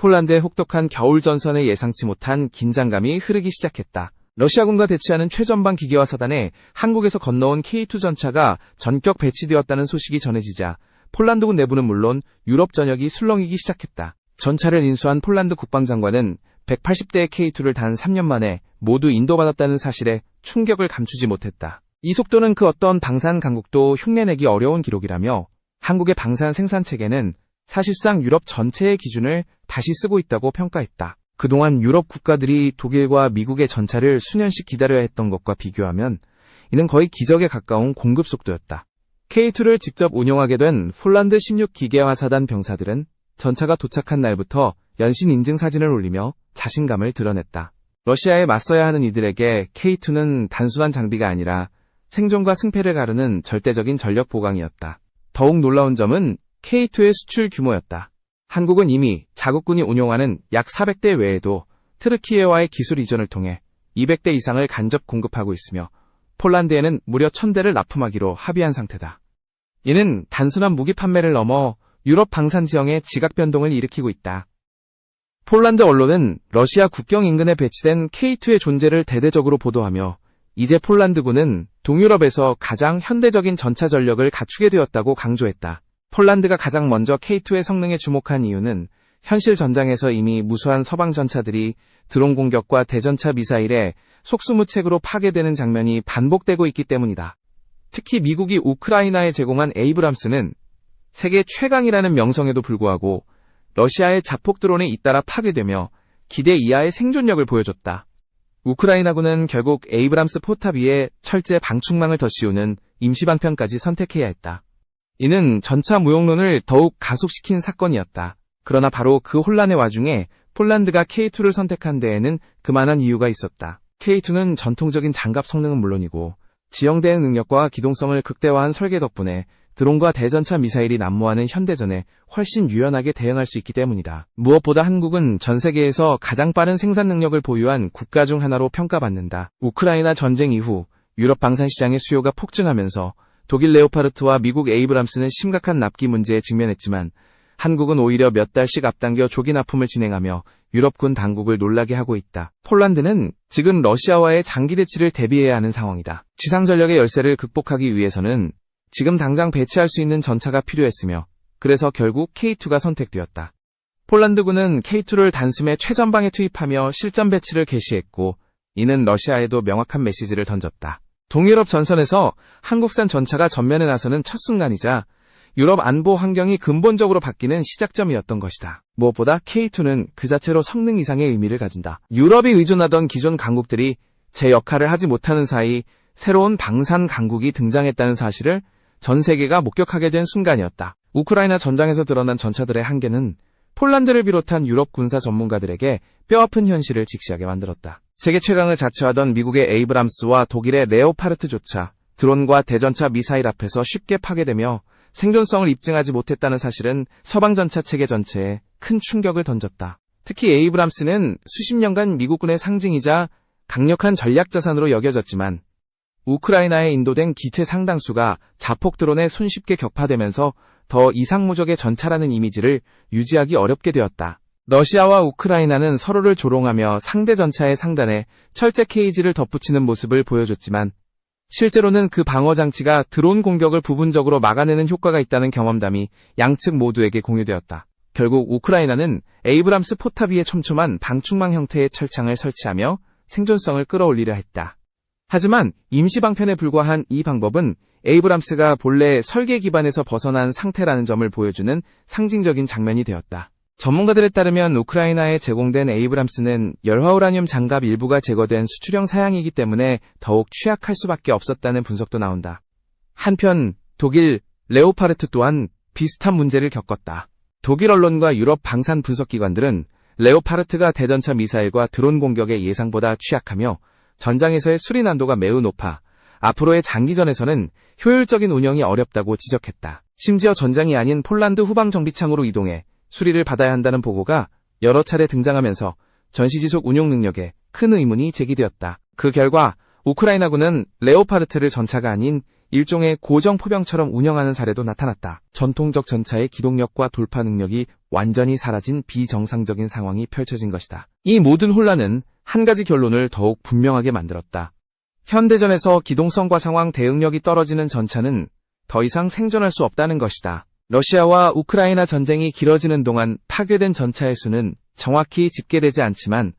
폴란드의 혹독한 겨울 전선에 예상치 못한 긴장감이 흐르기 시작했다. 러시아군과 대치하는 최전방 기계화 사단에 한국에서 건너온 K2 전차가 전격 배치되었다는 소식이 전해지자 폴란드군 내부는 물론 유럽 전역이 술렁이기 시작했다. 전차를 인수한 폴란드 국방장관은 180대의 K2를 단 3년 만에 모두 인도받았다는 사실에 충격을 감추지 못했다. 이 속도는 그 어떤 방산 강국도 흉내내기 어려운 기록이라며 한국의 방산 생산 체계는 사실상 유럽 전체의 기준을 다시 쓰고 있다고 평가했다. 그동안 유럽 국가들이 독일과 미국의 전차를 수년씩 기다려야 했던 것과 비교하면 이는 거의 기적에 가까운 공급 속도였다. K2를 직접 운용하게 된 폴란드 16 기계화사단 병사들은 전차가 도착한 날부터 연신 인증 사진을 올리며 자신감을 드러냈다. 러시아에 맞서야 하는 이들에게 K2는 단순한 장비가 아니라 생존과 승패를 가르는 절대적인 전력 보강이었다. 더욱 놀라운 점은 K2의 수출 규모였다. 한국은 이미 자국군이 운용하는 약 400대 외에도 트르키예와의 기술 이전을 통해 200대 이상을 간접 공급하고 있으며 폴란드에는 무려 1000대를 납품하기로 합의한 상태다. 이는 단순한 무기 판매를 넘어 유럽 방산 지형의 지각 변동을 일으키고 있다. 폴란드 언론은 러시아 국경 인근에 배치된 K2의 존재를 대대적으로 보도하며 이제 폴란드군은 동유럽에서 가장 현대적인 전차 전력을 갖추게 되었다고 강조했다. 폴란드가 가장 먼저 K2의 성능에 주목한 이유는 현실 전장에서 이미 무수한 서방 전차들이 드론 공격과 대전차 미사일에 속수무책으로 파괴되는 장면이 반복되고 있기 때문이다. 특히 미국이 우크라이나에 제공한 에이브람스는 세계 최강이라는 명성에도 불구하고 러시아의 자폭 드론에 잇따라 파괴되며 기대 이하의 생존력을 보여줬다. 우크라이나군은 결국 에이브람스 포탑 위에 철제 방충망을 더 씌우는 임시방편까지 선택해야 했다. 이는 전차 무용론을 더욱 가속시킨 사건이었다. 그러나 바로 그 혼란의 와중에 폴란드가 K2를 선택한 데에는 그만한 이유가 있었다. K2는 전통적인 장갑 성능은 물론이고 지형 대응 능력과 기동성을 극대화한 설계 덕분에 드론과 대전차 미사일이 난무하는 현대전에 훨씬 유연하게 대응할 수 있기 때문이다. 무엇보다 한국은 전 세계에서 가장 빠른 생산 능력을 보유한 국가 중 하나로 평가받는다. 우크라이나 전쟁 이후 유럽 방산 시장의 수요가 폭증하면서 독일 레오파르트와 미국 에이브람스는 심각한 납기 문제에 직면했지만 한국은 오히려 몇 달씩 앞당겨 조기 납품을 진행하며 유럽군 당국을 놀라게 하고 있다. 폴란드는 지금 러시아와의 장기 대치를 대비해야 하는 상황이다. 지상 전력의 열세를 극복하기 위해서는 지금 당장 배치할 수 있는 전차가 필요했으며 그래서 결국 K2가 선택되었다. 폴란드군은 K2를 단숨에 최전방에 투입하며 실전 배치를 개시했고 이는 러시아에도 명확한 메시지를 던졌다. 동유럽 전선에서 한국산 전차가 전면에 나서는 첫 순간이자 유럽 안보 환경이 근본적으로 바뀌는 시작점이었던 것이다. 무엇보다 K2는 그 자체로 성능 이상의 의미를 가진다. 유럽이 의존하던 기존 강국들이 제 역할을 하지 못하는 사이 새로운 방산 강국이 등장했다는 사실을 전 세계가 목격하게 된 순간이었다. 우크라이나 전장에서 드러난 전차들의 한계는 폴란드를 비롯한 유럽 군사 전문가들에게 뼈아픈 현실을 직시하게 만들었다. 세계 최강을 자처하던 미국의 에이브람스와 독일의 레오파르트조차 드론과 대전차 미사일 앞에서 쉽게 파괴되며 생존성을 입증하지 못했다는 사실은 서방 전차 체계 전체에 큰 충격을 던졌다. 특히 에이브람스는 수십 년간 미국군의 상징이자 강력한 전략 자산으로 여겨졌지만 우크라이나에 인도된 기체 상당수가 자폭 드론에 손쉽게 격파되면서 더 이상무적의 전차라는 이미지를 유지하기 어렵게 되었다. 러시아와 우크라이나는 서로를 조롱하며 상대 전차의 상단에 철제 케이지를 덧붙이는 모습을 보여줬지만 실제로는 그 방어 장치가 드론 공격을 부분적으로 막아내는 효과가 있다는 경험담이 양측 모두에게 공유되었다. 결국 우크라이나는 에이브람스 포탑 위에 촘촘한 방충망 형태의 철창을 설치하며 생존성을 끌어올리려 했다. 하지만 임시방편에 불과한 이 방법은 에이브람스가 본래 설계 기반에서 벗어난 상태라는 점을 보여주는 상징적인 장면이 되었다. 전문가들에 따르면 우크라이나에 제공된 에이브람스는 열화 우라늄 장갑 일부가 제거된 수출형 사양이기 때문에 더욱 취약할 수밖에 없었다는 분석도 나온다. 한편 독일 레오파르트 또한 비슷한 문제를 겪었다. 독일 언론과 유럽 방산 분석기관들은 레오파르트가 대전차 미사일과 드론 공격에 예상보다 취약하며 전장에서의 수리 난도가 매우 높아 앞으로의 장기전에서는 효율적인 운영이 어렵다고 지적했다. 심지어 전장이 아닌 폴란드 후방 정비창으로 이동해 수리를 받아야 한다는 보고가 여러 차례 등장하면서 전시지속 운용 능력에 큰 의문이 제기되었다. 그 결과 우크라이나군은 레오파르트를 전차가 아닌 일종의 고정 포병처럼 운영하는 사례도 나타났다. 전통적 전차의 기동력과 돌파 능력이 완전히 사라진 비정상적인 상황이 펼쳐진 것이다. 이 모든 혼란은 한 가지 결론을 더욱 분명하게 만들었다. 현대전에서 기동성과 상황 대응력이 떨어지는 전차는 더 이상 생존할 수 없다는 것이다. 러시아와 우크라이나 전쟁이 길어지는 동안 파괴된 전차의 수는 정확히 집계되지 않지만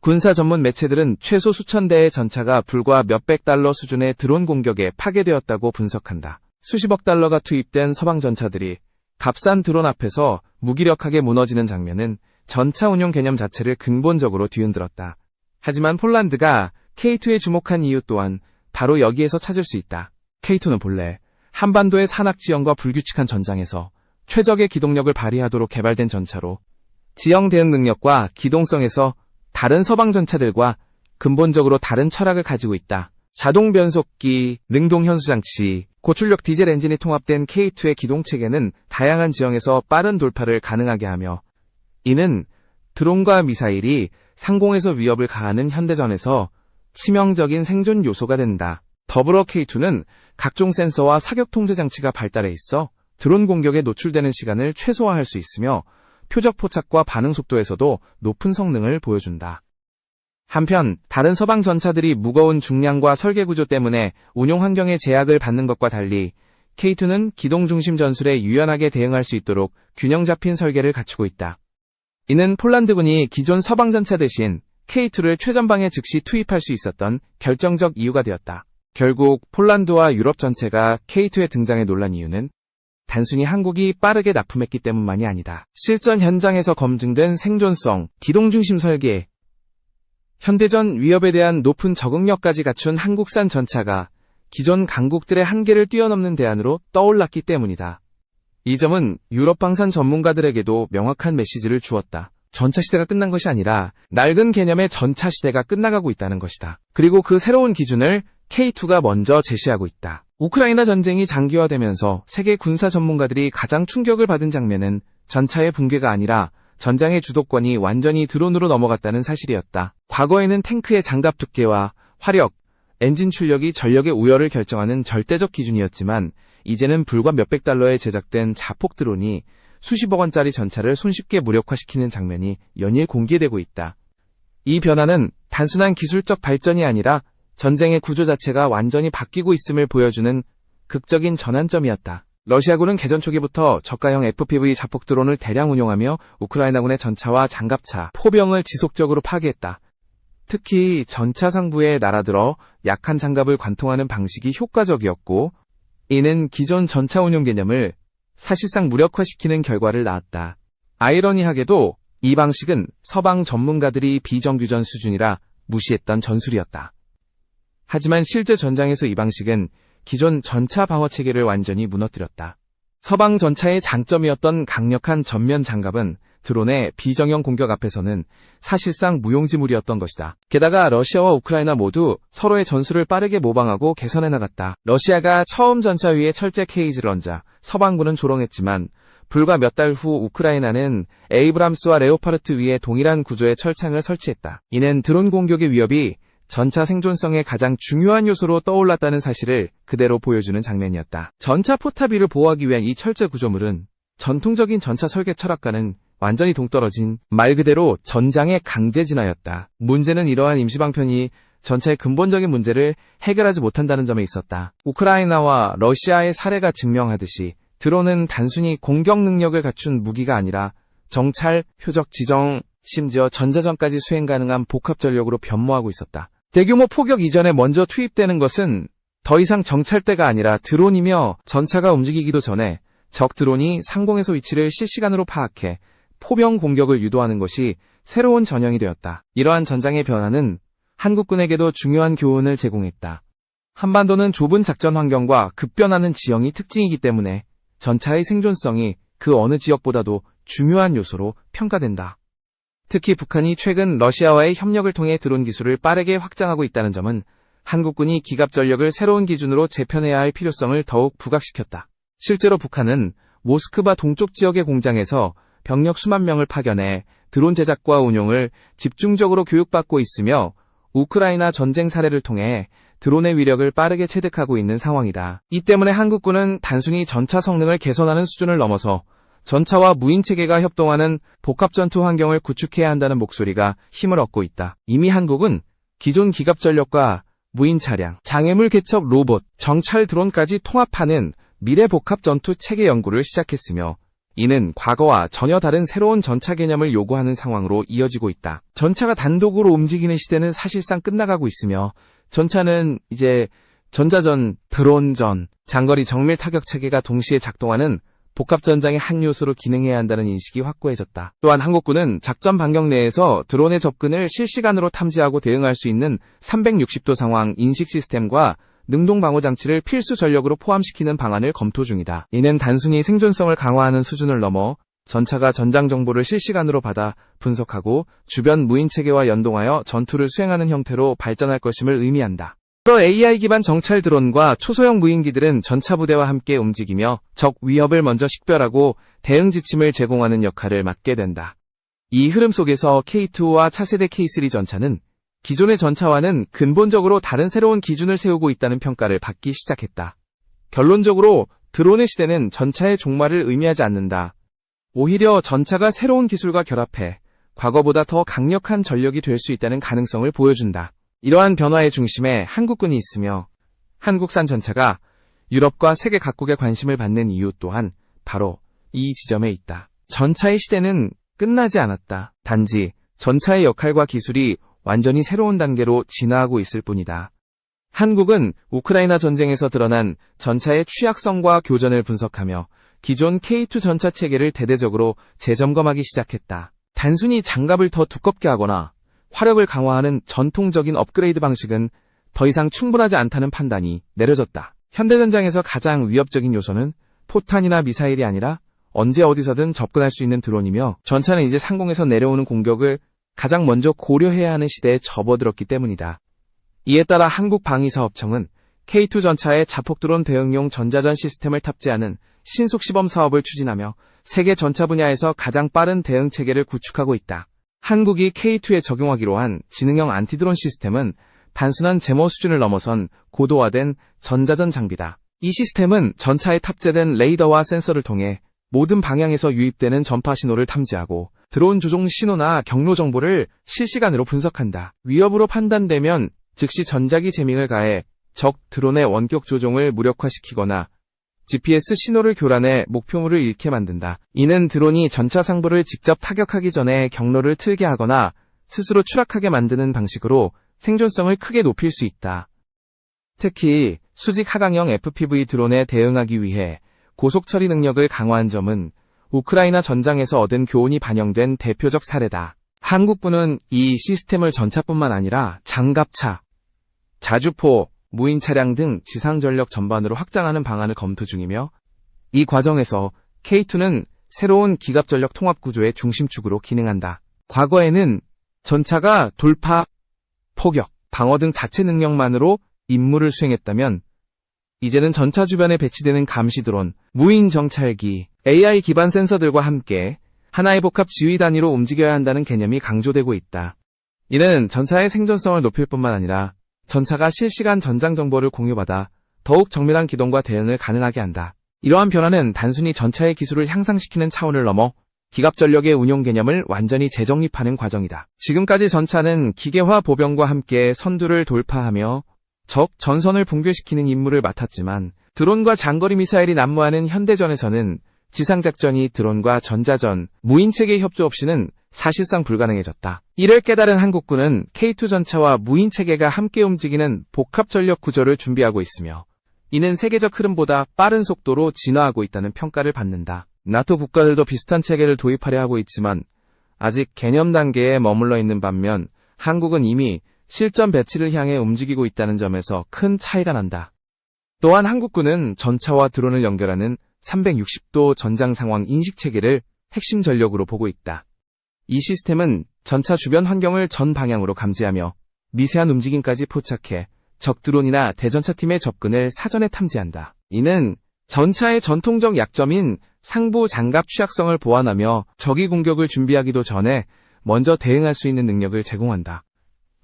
군사 전문 매체들은 최소 수천 대의 전차가 불과 몇백 달러 수준의 드론 공격에 파괴되었다고 분석한다. 수십억 달러가 투입된 서방 전차들이 값싼 드론 앞에서 무기력하게 무너지는 장면은 전차 운용 개념 자체를 근본적으로 뒤흔들었다. 하지만 폴란드가 K2에 주목한 이유 또한 바로 여기에서 찾을 수 있다. K2는 본래 한반도의 산악 지형과 불규칙한 전장에서 최적의 기동력을 발휘하도록 개발된 전차로 지형 대응 능력과 기동성에서 다른 서방 전차들과 근본적으로 다른 철학을 가지고 있다. 자동 변속기, 능동 현수 장치, 고출력 디젤 엔진이 통합된 K2의 기동 체계는 다양한 지형에서 빠른 돌파를 가능하게 하며 이는 드론과 미사일이 상공에서 위협을 가하는 현대전에서 치명적인 생존 요소가 된다. 더불어 K2는 각종 센서와 사격 통제 장치가 발달해 있어 드론 공격에 노출되는 시간을 최소화할 수 있으며 표적 포착과 반응 속도에서도 높은 성능을 보여준다. 한편 다른 서방 전차들이 무거운 중량과 설계 구조 때문에 운용 환경에 제약을 받는 것과 달리 K2는 기동 중심 전술에 유연하게 대응할 수 있도록 균형 잡힌 설계를 갖추고 있다. 이는 폴란드군이 기존 서방 전차 대신 K2를 최전방에 즉시 투입할 수 있었던 결정적 이유가 되었다. 결국 폴란드와 유럽 전체가 K2의 등장에 놀란 이유는 단순히 한국이 빠르게 납품했기 때문만이 아니다. 실전 현장에서 검증된 생존성, 기동 중심 설계, 현대전 위협에 대한 높은 적응력까지 갖춘 한국산 전차가 기존 강국들의 한계를 뛰어넘는 대안으로 떠올랐기 때문이다. 이 점은 유럽 방산 전문가들에게도 명확한 메시지를 주었다. 전차 시대가 끝난 것이 아니라 낡은 개념의 전차 시대가 끝나가고 있다는 것이다. 그리고 그 새로운 기준을 K2가 먼저 제시하고 있다. 우크라이나 전쟁이 장기화되면서 세계 군사 전문가들이 가장 충격을 받은 장면은 전차의 붕괴가 아니라 전장의 주도권이 완전히 드론으로 넘어갔다는 사실이었다. 과거에는 탱크의 장갑 두께와 화력, 엔진 출력이 전력의 우열을 결정하는 절대적 기준이었지만 이제는 불과 몇백 달러에 제작된 자폭 드론이 수십억 원짜리 전차를 손쉽게 무력화시키는 장면이 연일 공개되고 있다. 이 변화는 단순한 기술적 발전이 아니라 전쟁의 구조 자체가 완전히 바뀌고 있음을 보여주는 극적인 전환점이었다. 러시아군은 개전 초기부터 저가형 FPV 자폭 드론을 대량 운용하며 우크라이나군의 전차와 장갑차, 포병을 지속적으로 파괴했다. 특히 전차 상부에 날아들어 약한 장갑을 관통하는 방식이 효과적이었고, 이는 기존 전차 운용 개념을 사실상 무력화시키는 결과를 낳았다. 아이러니하게도 이 방식은 서방 전문가들이 비정규전 수준이라 무시했던 전술이었다. 하지만 실제 전장에서 이 방식은 기존 전차 방어 체계를 완전히 무너뜨렸다. 서방 전차의 장점이었던 강력한 전면 장갑은 드론의 비정형 공격 앞에서는 사실상 무용지물이었던 것이다. 게다가 러시아와 우크라이나 모두 서로의 전술을 빠르게 모방하고 개선해 나갔다. 러시아가 처음 전차 위에 철제 케이지를 얹자 서방군은 조롱했지만 불과 몇 달 후 우크라이나는 에이브람스와 레오파르트 위에 동일한 구조의 철창을 설치했다. 이는 드론 공격의 위협이 전차 생존성의 가장 중요한 요소로 떠올랐다는 사실을 그대로 보여주는 장면이었다. 전차 포탑위를 보호하기 위한 이 철제 구조물은 전통적인 전차 설계 철학과는 완전히 동떨어진 말 그대로 전장의 강제 진화였다. 문제는 이러한 임시방편이 전차의 근본적인 문제를 해결하지 못한다는 점에 있었다. 우크라이나와 러시아의 사례가 증명하듯이 드론은 단순히 공격 능력을 갖춘 무기가 아니라 정찰, 표적 지정, 심지어 전자전까지 수행 가능한 복합 전력으로 변모하고 있었다. 대규모 포격 이전에 먼저 투입되는 것은 더 이상 정찰대가 아니라 드론이며 전차가 움직이기도 전에 적 드론이 상공에서 위치를 실시간으로 파악해 포병 공격을 유도하는 것이 새로운 전형이 되었다. 이러한 전장의 변화는 한국군에게도 중요한 교훈을 제공했다. 한반도는 좁은 작전 환경과 급변하는 지형이 특징이기 때문에 전차의 생존성이 그 어느 지역보다도 중요한 요소로 평가된다. 특히 북한이 최근 러시아와의 협력을 통해 드론 기술을 빠르게 확장하고 있다는 점은 한국군이 기갑 전력을 새로운 기준으로 재편해야 할 필요성을 더욱 부각시켰다. 실제로 북한은 모스크바 동쪽 지역의 공장에서 병력 수만 명을 파견해 드론 제작과 운용을 집중적으로 교육받고 있으며 우크라이나 전쟁 사례를 통해 드론의 위력을 빠르게 체득하고 있는 상황이다. 이 때문에 한국군은 단순히 전차 성능을 개선하는 수준을 넘어서 전차와 무인 체계가 협동하는 복합 전투 환경을 구축해야 한다는 목소리가 힘을 얻고 있다. 이미 한국은 기존 기갑 전력과 무인 차량, 장애물 개척 로봇, 정찰 드론까지 통합하는 미래 복합 전투 체계 연구를 시작했으며 이는 과거와 전혀 다른 새로운 전차 개념을 요구하는 상황으로 이어지고 있다. 전차가 단독으로 움직이는 시대는 사실상 끝나가고 있으며 전차는 이제 전자전, 드론전, 장거리 정밀 타격 체계가 동시에 작동하는 복합 전장의 한 요소로 기능해야 한다는 인식이 확고해졌다. 또한 한국군은 작전 반경 내에서 드론의 접근을 실시간으로 탐지하고 대응할 수 있는 360도 상황 인식 시스템과 능동 방어 장치를 필수 전력으로 포함시키는 방안을 검토 중이다. 이는 단순히 생존성을 강화하는 수준을 넘어 전차가 전장 정보를 실시간으로 받아 분석하고 주변 무인 체계와 연동하여 전투를 수행하는 형태로 발전할 것임을 의미한다. 여러 AI 기반 정찰 드론과 초소형 무인기들은 전차 부대와 함께 움직이며 적 위협을 먼저 식별하고 대응 지침을 제공하는 역할을 맡게 된다. 이 흐름 속에서 K2와 차세대 K3 전차는 기존의 전차와는 근본적으로 다른 새로운 기준을 세우고 있다는 평가를 받기 시작했다. 결론적으로 드론의 시대는 전차의 종말을 의미하지 않는다. 오히려 전차가 새로운 기술과 결합해 과거보다 더 강력한 전력이 될 수 있다는 가능성을 보여준다. 이러한 변화의 중심에 한국군이 있으며 한국산 전차가 유럽과 세계 각국의 관심을 받는 이유 또한 바로 이 지점에 있다. 전차의 시대는 끝나지 않았다. 단지 전차의 역할과 기술이 완전히 새로운 단계로 진화하고 있을 뿐이다. 한국은 우크라이나 전쟁에서 드러난 전차의 취약성과 교전을 분석하며 기존 K2 전차 체계를 대대적으로 재점검하기 시작했다. 단순히 장갑을 더 두껍게 하거나 화력을 강화하는 전통적인 업그레이드 방식은 더 이상 충분하지 않다는 판단이 내려졌다. 현대전장에서 가장 위협적인 요소는 포탄이나 미사일이 아니라 언제 어디서든 접근할 수 있는 드론이며 전차는 이제 상공에서 내려오는 공격을 가장 먼저 고려해야 하는 시대에 접어들었기 때문이다. 이에 따라 한국방위사업청은 K2 전차에 자폭드론 대응용 전자전 시스템을 탑재하는 신속 시범 사업을 추진하며 세계 전차 분야에서 가장 빠른 대응 체계를 구축하고 있다. 한국이 K2에 적용하기로 한 지능형 안티드론 시스템은 단순한 제모 수준을 넘어선 고도화된 전자전 장비다. 이 시스템은 전차에 탑재된 레이더와 센서를 통해 모든 방향에서 유입되는 전파 신호를 탐지하고 드론 조종 신호나 경로 정보를 실시간으로 분석한다. 위협으로 판단되면 즉시 전자기 제밍을 가해 적 드론의 원격 조종을 무력화시키거나 GPS 신호를 교란해 목표물을 잃게 만든다. 이는 드론이 전차 상부를 직접 타격하기 전에 경로를 틀게 하거나 스스로 추락하게 만드는 방식으로 생존성을 크게 높일 수 있다. 특히 수직 하강형 FPV 드론에 대응하기 위해 고속 처리 능력을 강화한 점은 우크라이나 전장에서 얻은 교훈이 반영된 대표적 사례다. 한국군은 이 시스템을 전차뿐만 아니라 장갑차, 자주포, 무인 차량 등 지상 전력 전반으로 확장하는 방안을 검토 중이며 이 과정에서 K2는 새로운 기갑 전력 통합 구조의 중심축으로 기능한다. 과거에는 전차가 돌파, 포격, 방어 등 자체 능력만으로 임무를 수행했다면 이제는 전차 주변에 배치되는 감시 드론, 무인 정찰기, AI 기반 센서들과 함께 하나의 복합 지휘 단위로 움직여야 한다는 개념이 강조되고 있다. 이는 전차의 생존성을 높일 뿐만 아니라 전차가 실시간 전장 정보를 공유받아 더욱 정밀한 기동과 대응을 가능하게 한다. 이러한 변화는 단순히 전차의 기술을 향상시키는 차원을 넘어 기갑 전력의 운용 개념을 완전히 재정립하는 과정이다. 지금까지 전차는 기계화 보병과 함께 선두를 돌파하며 적 전선을 붕괴시키는 임무를 맡았지만 드론과 장거리 미사일이 난무하는 현대전에서는 지상작전이 드론과 전자전, 무인체계 협조 없이는 사실상 불가능해졌다. 이를 깨달은 한국군은 K2 전차와 무인 체계가 함께 움직이는 복합 전력 구조를 준비하고 있으며 이는 세계적 흐름보다 빠른 속도로 진화하고 있다는 평가를 받는다. 나토 국가들도 비슷한 체계를 도입하려 하고 있지만 아직 개념 단계에 머물러 있는 반면 한국은 이미 실전 배치를 향해 움직이고 있다는 점에서 큰 차이가 난다. 또한 한국군은 전차와 드론을 연결하는 360도 전장 상황 인식 체계를 핵심 전력으로 보고 있다. 이 시스템은 전차 주변 환경을 전 방향으로 감지하며 미세한 움직임까지 포착해 적 드론이나 대전차 팀의 접근을 사전에 탐지한다. 이는 전차의 전통적 약점인 상부 장갑 취약성을 보완하며 적이 공격을 준비하기도 전에 먼저 대응할 수 있는 능력을 제공한다.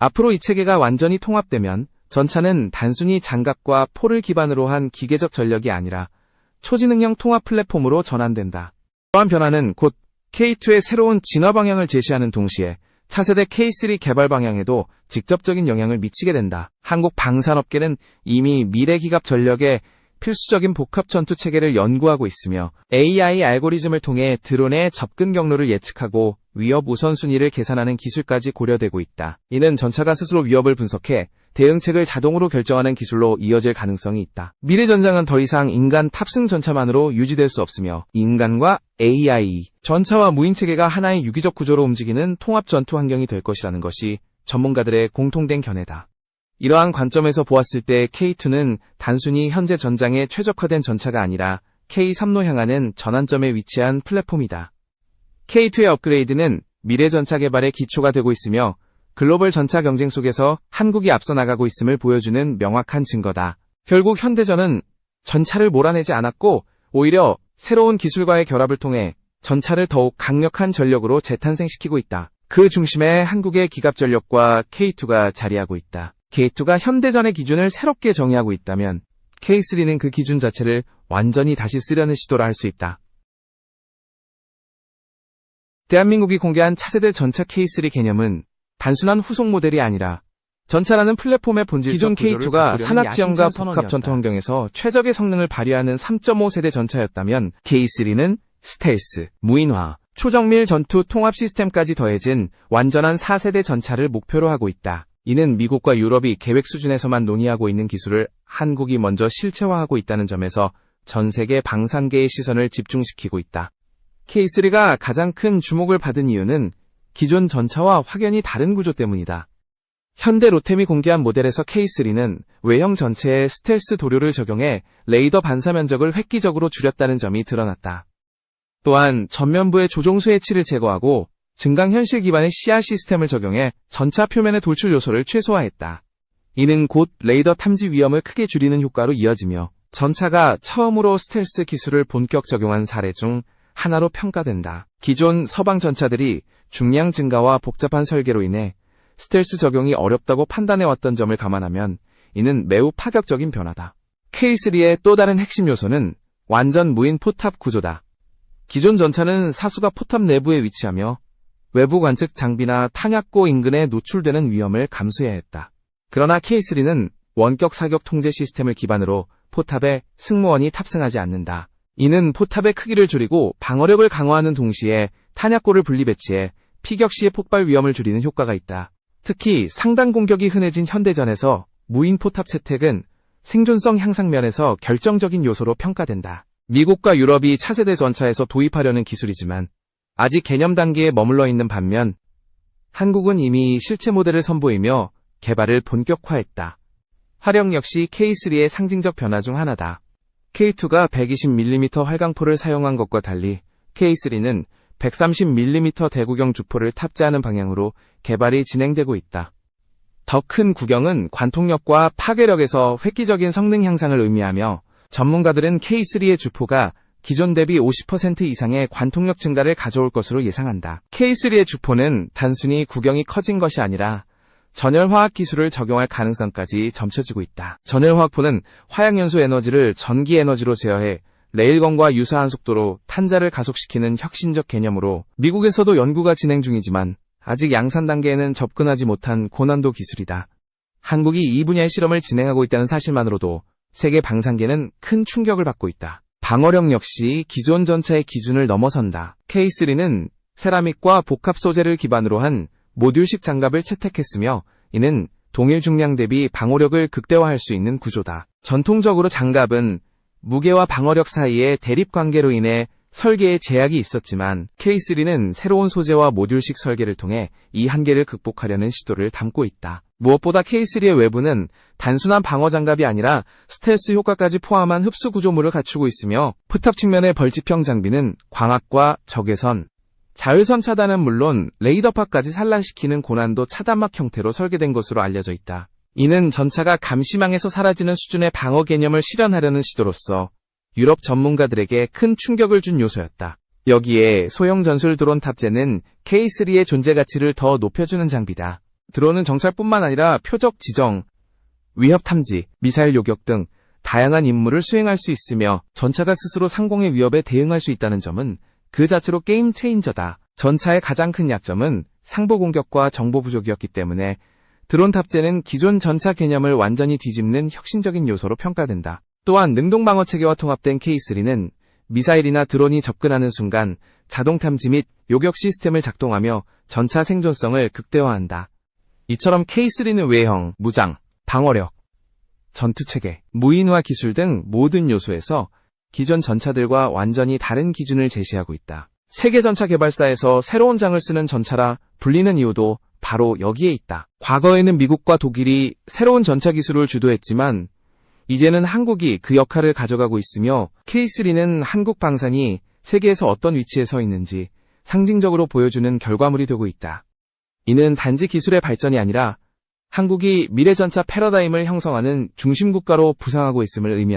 앞으로 이 체계가 완전히 통합되면 전차는 단순히 장갑과 포를 기반으로 한 기계적 전력이 아니라 초지능형 통합 플랫폼으로 전환된다. 이러한 변화는 곧 K2의 새로운 진화 방향을 제시하는 동시에 차세대 K3 개발 방향에도 직접적인 영향을 미치게 된다. 한국 방산업계는 이미 미래 기갑 전력의 필수적인 복합 전투 체계를 연구하고 있으며 AI 알고리즘을 통해 드론의 접근 경로를 예측하고 위협 우선순위를 계산하는 기술까지 고려되고 있다. 이는 전차가 스스로 위협을 분석해 대응책을 자동으로 결정하는 기술로 이어질 가능성이 있다. 미래 전장은 더 이상 인간 탑승 전차만으로 유지될 수 없으며 인간과 AI, 전차와 무인 체계가 하나의 유기적 구조로 움직이는 통합 전투 환경이 될 것이라는 것이 전문가들의 공통된 견해다. 이러한 관점에서 보았을 때 K2는 단순히 현재 전장에 최적화된 전차가 아니라 K3로 향하는 전환점에 위치한 플랫폼이다. K2의 업그레이드는 미래 전차 개발의 기초가 되고 있으며 글로벌 전차 경쟁 속에서 한국이 앞서 나가고 있음을 보여주는 명확한 증거다. 결국 현대전은 전차를 몰아내지 않았고 오히려 새로운 기술과의 결합을 통해 전차를 더욱 강력한 전력으로 재탄생시키고 있다. 그 중심에 한국의 기갑 전력과 K2가 자리하고 있다. K2가 현대전의 기준을 새롭게 정의하고 있다면 K3는 그 기준 자체를 완전히 다시 쓰려는 시도를 할수 있다. 대한민국이 공개한 차세대 전차 K3 개념은 단순한 후속 모델이 아니라 전차라는 플랫폼의 본질 기존 K2가 산악 지형과 복합 전투 환경에서 최적의 성능을 발휘하는 3.5 세대 전차였다면 K3는 스텔스, 무인화, 초정밀 전투 통합 시스템까지 더해진 완전한 4세대 전차를 목표로 하고 있다. 이는 미국과 유럽이 계획 수준에서만 논의하고 있는 기술을 한국이 먼저 실체화하고 있다는 점에서 전 세계 방산계의 시선을 집중시키고 있다. K3가 가장 큰 주목을 받은 이유는 기존 전차와 확연히 다른 구조 때문이다. 현대 로템이 공개한 모델에서 K3는 외형 전체에 스텔스 도료를 적용해 레이더 반사 면적을 획기적으로 줄였다는 점이 드러났다. 또한 전면부의 조종수 해치를 제거하고 증강현실 기반의 CR 시스템을 적용해 전차 표면의 돌출 요소를 최소화했다. 이는 곧 레이더 탐지 위험을 크게 줄이는 효과로 이어지며 전차가 처음으로 스텔스 기술을 본격 적용한 사례 중 하나로 평가된다. 기존 서방 전차들이 중량 증가와 복잡한 설계로 인해 스텔스 적용이 어렵다고 판단해왔던 점을 감안하면 이는 매우 파격적인 변화다. K3의 또 다른 핵심 요소는 완전 무인 포탑 구조다. 기존 전차는 사수가 포탑 내부에 위치하며 외부 관측 장비나 탄약고 인근에 노출되는 위험을 감수해야 했다. 그러나 K3는 원격 사격 통제 시스템을 기반으로 포탑에 승무원이 탑승하지 않는다. 이는 포탑의 크기를 줄이고 방어력을 강화하는 동시에 탄약고를 분리 배치해 피격 시의 폭발 위험을 줄이는 효과가 있다. 특히 상단 공격이 흔해진 현대전에서 무인 포탑 채택은 생존성 향상 면에서 결정적인 요소로 평가된다. 미국과 유럽이 차세대 전차에서 도입하려는 기술이지만 아직 개념 단계에 머물러 있는 반면 한국은 이미 실체 모델을 선보이며 개발을 본격화했다. 화력 역시 K3의 상징적 변화 중 하나다. K2가 120mm 활강포를 사용한 것과 달리 K3는 130mm 대구경 주포를 탑재하는 방향으로 개발이 진행되고 있다. 더 큰 구경은 관통력과 파괴력에서 획기적인 성능 향상을 의미하며 전문가들은 K3의 주포가 기존 대비 50% 이상의 관통력 증가를 가져올 것으로 예상한다. K3의 주포는 단순히 구경이 커진 것이 아니라 전열화학 기술을 적용할 가능성까지 점쳐지고 있다. 전열화학포는 화약연소 에너지를 전기 에너지로 제어해 레일건과 유사한 속도로 탄자를 가속시키는 혁신적 개념으로 미국에서도 연구가 진행 중이지만 아직 양산 단계에는 접근하지 못한 고난도 기술이다. 한국이 이 분야의 실험을 진행하고 있다는 사실만으로도 세계 방산계는 큰 충격을 받고 있다. 방어력 역시 기존 전차의 기준을 넘어선다. K3는 세라믹과 복합 소재를 기반으로 한 모듈식 장갑을 채택했으며 이는 동일 중량 대비 방어력을 극대화할 수 있는 구조다. 전통적으로 장갑은 무게와 방어력 사이의 대립 관계로 인해 설계에 제약이 있었지만 K3는 새로운 소재와 모듈식 설계를 통해 이 한계를 극복하려는 시도를 담고 있다. 무엇보다 K3의 외부는 단순한 방어 장갑이 아니라 스텔스 효과까지 포함한 흡수 구조물을 갖추고 있으며 포탑 측면의 벌집형 장비는 광학과 적외선, 자외선 차단은 물론 레이더파까지 산란시키는 고난도 차단막 형태로 설계된 것으로 알려져 있다. 이는 전차가 감시망에서 사라지는 수준의 방어 개념을 실현하려는 시도로서 유럽 전문가들에게 큰 충격을 준 요소였다. 여기에 소형 전술 드론 탑재는 K3의 존재 가치를 더 높여주는 장비다. 드론은 정찰뿐만 아니라 표적 지정, 위협 탐지, 미사일 요격 등 다양한 임무를 수행할 수 있으며 전차가 스스로 상공의 위협에 대응할 수 있다는 점은 그 자체로 게임 체인저다. 전차의 가장 큰 약점은 상부 공격과 정보 부족이었기 때문에 드론 탑재는 기존 전차 개념을 완전히 뒤집는 혁신적인 요소로 평가된다. 또한 능동 방어 체계와 통합된 K3는 미사일이나 드론이 접근하는 순간 자동 탐지 및 요격 시스템을 작동하며 전차 생존성을 극대화한다. 이처럼 K3는 외형, 무장, 방어력, 전투 체계, 무인화 기술 등 모든 요소에서 기존 전차들과 완전히 다른 기준을 제시하고 있다. 세계 전차 개발사에서 새로운 장을 쓰는 전차라 불리는 이유도 바로 여기에 있다. 과거에는 미국과 독일이 새로운 전차 기술을 주도했지만 이제는 한국이 그 역할을 가져가고 있으며 K3는 한국 방산이 세계에서 어떤 위치에 서 있는지 상징적으로 보여주는 결과물이 되고 있다. 이는 단지 기술의 발전이 아니라 한국이 미래전차 패러다임을 형성하는 중심국가로 부상하고 있음을 의미한다.